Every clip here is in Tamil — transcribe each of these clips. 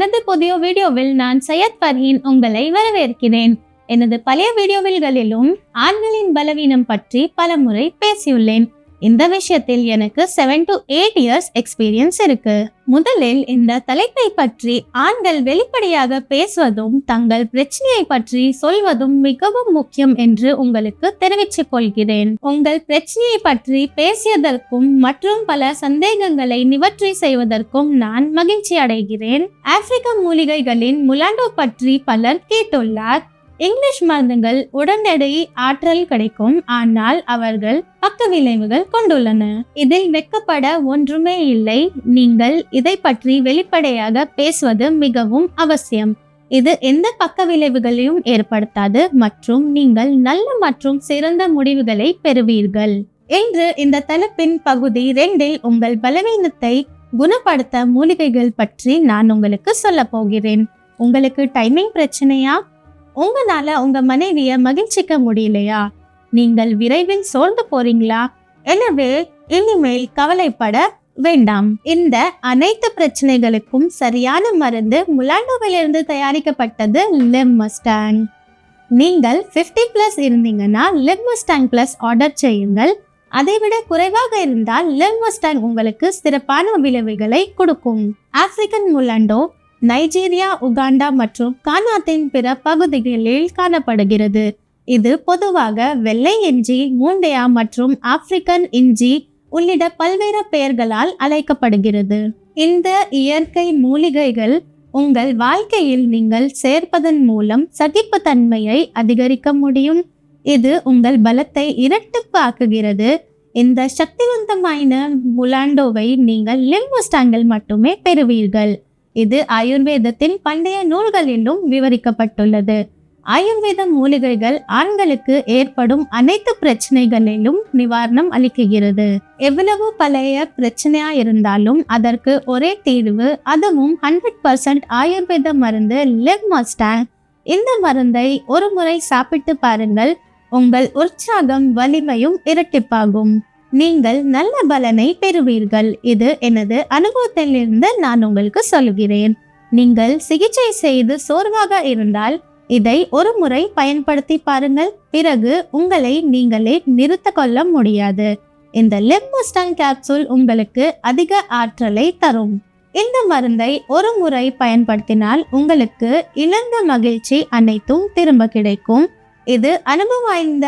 எனது புதிய வீடியோவில் நான் சையத் பர்ஹீன் உங்களை வரவேற்கிறேன். எனது பழைய வீடியோவில்களிலும் ஆண்களின் பலவீனம் பற்றி பலமுறை பேசியுள்ளேன். இந்த விஷயத்தில் எனக்கு seven to eight years experience இருக்கு. முதலில் இந்த தலைப்பை பற்றி ஆண்கள் வெளிப்படையாக பேசுவதும் தங்கள் பிரச்சனையை பற்றி சொல்வதும் மிகவும் முக்கியம் என்று உங்களுக்கு தெரிவித்துக் கொள்கிறேன். உங்கள் பிரச்சனையை பற்றி பேசியதற்கும் மற்றும் பல சந்தேகங்களை நிவர்த்தி செய்வதற்கும் நான் மகிழ்ச்சி அடைகிறேன் ஆப்பிரிக்க மூலிகைகளின் முலாண்டோ பற்றி பலர் கேட்டுள்ளார். இங்கிலீஷ் மருந்துகள் உடனடி ஆற்றல் கிடைக்கும். ஆனால் அவர்கள் பக்க விளைவுகள் கொண்டுள்ளன. இதில் வெக்கப்பட ஒன்றுமே இல்லை. நீங்கள் இதை பற்றி வெளிப்படையாக பேசுவது மிகவும் அவசியம். இது எந்த பக்க விளைவுகளையும் ஏற்படுத்தாது. மற்றும் நீங்கள் நல்ல மற்றும் சிறந்த முடிவுகளை பெறுவீர்கள். இன்று இந்த தலைப்பின் பகுதி ரெண்டில் உங்கள் பலவீனத்தை குணப்படுத்த மூலிகைகள் பற்றி நான் உங்களுக்கு சொல்ல போகிறேன். உங்களுக்கு டைமிங் பிரச்சனையா? உங்களால உங்க மனைவிய மகிழ்ச்சிக்க முடியலையா? நீங்கள் விரைவில் சோர்ந்து போறீங்களா? எனவே இனிமேல் கவலைப்பட வேண்டாம். இந்த அனைத்து பிரச்சனைகளுக்கும் சரியான மருந்து முலாண்டோவிலிருந்து தயாரிக்கப்பட்டது லெம்மஸ்டாங் நீங்கள் 50 பிளஸ் இருந்தீங்கன்னா லெம்மஸ்டாங் பிளஸ் ஆர்டர் செய்யுங்கள். அதைவிட குறைவாக இருந்தால் லெம்மஸ்டாங் உங்களுக்கு சிறப்பான விளைவுகளை கொடுக்கும். ஆப்பிரிக்கன் முலாண்டோ நைஜீரியா உகாண்டா மற்றும் கானாத்தின் பிற பகுதிகளில் காணப்படுகிறது. இது பொதுவாக வெள்ளை இஞ்சி மூண்டையா மற்றும் ஆப்பிரிக்கன் இஞ்சி உள்ளிட்ட பல்வேறு பெயர்களால் அழைக்கப்படுகிறது. இந்த இயற்கை மூலிகைகள் உங்கள் வாழ்க்கையில் நீங்கள் சேர்ப்பதன் மூலம் சகிப்புத்தன்மையை அதிகரிக்க முடியும். இது உங்கள் பலத்தை இரட்டிப்பு ஆக்குகிறது இந்த சக்திவந்தமான முலாண்டோவை நீங்கள் லிம்போஸ்டாங்கில் மட்டுமே பெறுவீர்கள். இது ஆயுர்வேதத்தின் பண்டைய நூல்களிலும் விவரிக்கப்பட்டுள்ளது. ஆயுர்வேத மூலிகைகள் ஆண்களுக்கு ஏற்படும் அனைத்து பிரச்சனைகளிலும் நிவாரணம் அளிக்குகிறது எவ்வளவு பழைய பிரச்சனையா இருந்தாலும் அதற்கு ஒரே தீர்வு அதுவும் ஹண்ட்ரட் பர்சன்ட் ஆயுர்வேத மருந்து லெக் மஸ்டாங் இந்த மருந்தை ஒரு முறை சாப்பிட்டு பாருங்கள். உங்கள் உற்சாகம் வலிமையும் இரட்டிப்பாகும். நீங்கள் நல்ல பலனை பெறுவீர்கள். இது எனது அனுபவத்திலிருந்து நான் உங்களுக்கு சொல்கிறேன். நீங்கள் சிகிச்சை செய்து சோர்வாக இருந்தால் இதை ஒரு முறை பயன்படுத்தி பாருங்கள். பிறகு உங்களை நீங்களே நிறுத்த கொள்ள முடியாது. இந்த லெம்மஸ்டாங் கேப்சூல் உங்களுக்கு அதிக ஆற்றலை தரும். இந்த மருந்தை ஒரு முறை பயன்படுத்தினால் உங்களுக்கு இழந்த மகிழ்ச்சி அனைத்தும் திரும்ப கிடைக்கும். இது அனுபவம் வாய்ந்த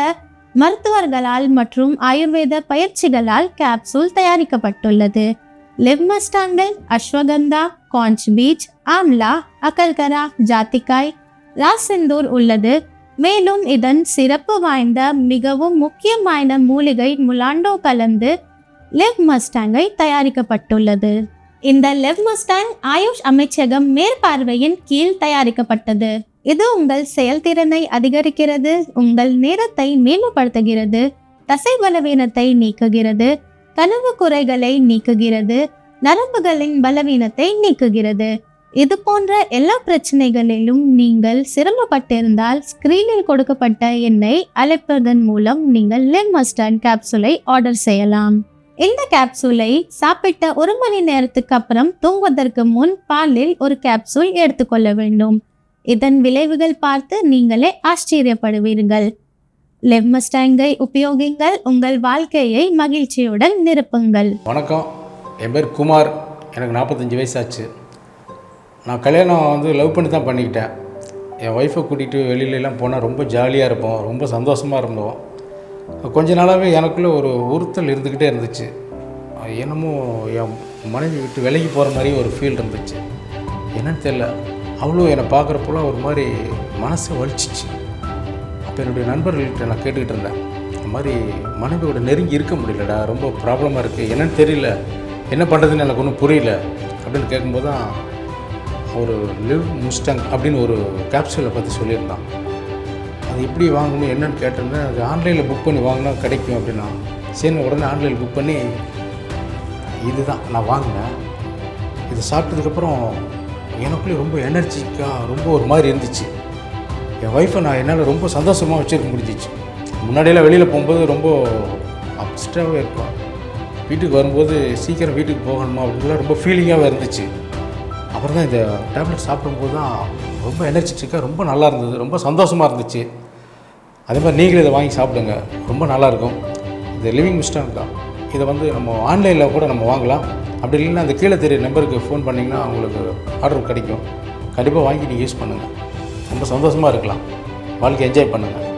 மருத்துவர்களால் மற்றும் ஆயுர்வேத பயிற்சிகளால் கேப்சூல் தயாரிக்கப்பட்டுள்ளது. லெவ்மஸ்டாங்கல் அஸ்வகந்தா காஞ்ச் பீச் ஆம்லா அகல்கரா ஜாத்திக்காய் ராசிந்தூர் உள்ளது. மேலும் இதன் சிறப்பு வாய்ந்த மிகவும் முக்கியமான மூலிகை முலாண்டோ கலந்து லெவ் மஸ்டாங்கை தயாரிக்கப்பட்டுள்ளது. இந்த லெவ் மஸ்டாங் ஆயுஷ் அமைச்சகம் மேற்பார்வையின் கீழ் தயாரிக்கப்பட்டது. இது உங்கள் செயல்திறனை அதிகரிக்கிறது உங்கள் நேரத்தை மேம்படுத்துகிறது தசை பலவீனத்தை நீக்குகிறது கனவு குறைகளை நீக்குகிறது நரம்புகளின் பலவீனத்தை நீக்குகிறது. இது போன்ற எல்லா பிரச்சனைகளிலும் நீங்கள் சிரமப்பட்டிருந்தால் ஸ்கிரீனில் கொடுக்கப்பட்ட எண்ணை அழைப்பதன் மூலம் நீங்கள் லெமஸ்டன் கேப்சூலை ஆர்டர் செய்யலாம். இந்த கேப்சூலை சாப்பிட்ட ஒரு மணி நேரத்துக்கு அப்புறம் தூங்குவதற்கு முன் பாலில் ஒரு கேப்சூல் எடுத்துக்கொள்ள வேண்டும். இதன் விளைவுகள் பார்த்து நீங்களே ஆச்சரியப்படுவீர்கள். லெம்மஸ்டாங்கை உபயோகிங்கள். உங்கள் வாழ்க்கையை மகிழ்ச்சியுடன் நிரப்புங்கள். வணக்கம். என் பேர் குமார். எனக்கு நாற்பத்தஞ்சு வயசாச்சு. நான் கல்யாணம் வந்து லவ் பண்ணி தான் பண்ணிக்கிட்டேன். என் ஒய்ஃபை கூட்டிகிட்டு வெளியிலலாம் போனால் ரொம்ப ஜாலியாக இருப்போம். ரொம்ப சந்தோஷமாக இருந்தோம். கொஞ்ச நாளாகவே எனக்குள்ளே ஒரு உறுத்தல் இருந்துக்கிட்டே இருந்துச்சு. அது என்னமோ என் மனைவி விட்டு விலகி போகிற மாதிரி ஒரு ஃபீல் இருந்துச்சு. என்னன்னு தெரில அவ்வளோ என்னை பார்க்குறப்போலாம் ஒரு மாதிரி மனசை வலிச்சிச்சு. அப்போ என்னுடைய நண்பர்கள்கிட்ட நான் கேட்டுக்கிட்டு இருந்தேன். இந்த மாதிரி மனைவியோட நெருங்கி இருக்க முடியலடா ரொம்ப ப்ராப்ளமாக இருக்குது என்னன்னு தெரியல. என்ன பண்ணுறதுன்னு எனக்கு ஒன்றும் புரியல. அப்படின்னு கேட்கும்போது தான் ஒரு லிவ் முஸ்டங் அப்படின்னு ஒரு கேப்சூலை பற்றி சொல்லியிருந்தான். அது எப்படி வாங்கணும் என்னன்னு கேட்டிருந்தேன். அது ஆன்லைனில் புக் பண்ணி வாங்கினா கிடைக்கும் அப்படின்னா சரி உடனே ஆன்லைனில் புக் பண்ணி இதுதான் நான் வாங்கினேன். இது சாப்பிட்டதுக்கப்புறம் எனக்குள்ளே ரொம்ப எனர்ஜிக்காக ரொம்ப ஒரு மாதிரி இருந்துச்சு. என் ஒய்ஃபை நான் என்னால் ரொம்ப சந்தோஷமாக வச்சுருக்க முடிஞ்சிச்சு. முன்னாடியெல்லாம் வெளியில் போகும்போது ரொம்ப அப்ஸ்டாகவே இருக்கும் வீட்டுக்கு வரும்போது சீக்கிரம் வீட்டுக்கு போகணுமா அப்படின்லாம் ரொம்ப ஃபீலிங்காகவே இருந்துச்சு. அப்புறம் தான் இந்த டேப்லெட் சாப்பிடும்போது தான் ரொம்ப எனர்ஜெட்டிக்காக ரொம்ப நல்லா இருந்தது. ரொம்ப சந்தோஷமாக இருந்துச்சு. அதே மாதிரி நீங்களும் இதை வாங்கி சாப்பிடுங்க. ரொம்ப நல்லாயிருக்கும் இது லிவிங் மிஸ்டான் தான். இதை வந்து நம்ம ஆன்லைனில் கூட நம்ம வாங்கலாம். அப்படி இல்லைன்னா அந்த கீழே தெரிய நம்பருக்கு ஃபோன் பண்ணிங்கன்னா உங்களுக்கு ஆர்டர் கிடைக்கும். கண்டிப்பாக வாங்கி நீங்கள் யூஸ் பண்ணுங்கள் ரொம்ப சந்தோஷமாக இருக்கலாம். வாழ்க்கை என்ஜாய் பண்ணுங்கள்